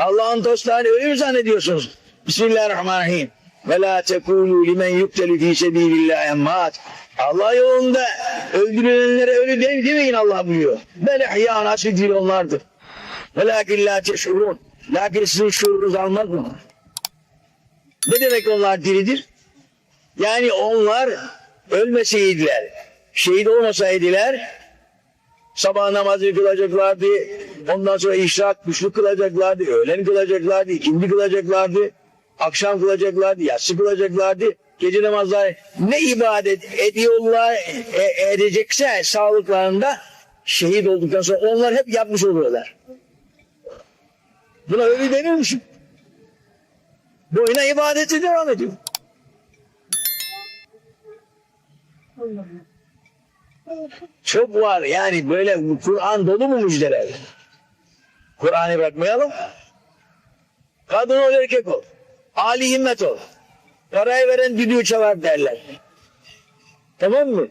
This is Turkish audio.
Allah'ın dostlarını öyle mi zannediyorsunuz? Bismillahirrahmanirrahim. Ve la tekulu limen yuktelu fi sebilillah emmat. Allah yolunda öldürülenlere ölü dem demeyin Allah buyuruyor. Ben ihyan asıl değil onlardır. Ve lakin la teşurun. Lakin sizin şuurunuz almaz mı? Ne demek onlar diridir? Yani onlar ölmeseydiler, şehit olmasaydılar, sabah namazı kılacaklardı, ondan sonra işrak, kuşluk kılacaklardı, öğlen kılacaklardı, ikindi kılacaklardı, akşam kılacaklardı, yatsı kılacaklardı, gece namazları ne ibadet ediyorlar, e- edecekse sağlıklarında şehit olduktan sonra onlar hep yapmış oluyorlar. Buna öyle denir mi? şimdi? Boyuna ibadeti devam ediyor. Çok var yani böyle Kur'an dolu mu müjdeler? Kur'an'ı bırakmayalım. Kadın ol erkek ol. Ali himmet ol. Parayı veren düdüğü çalar derler. Tamam mı?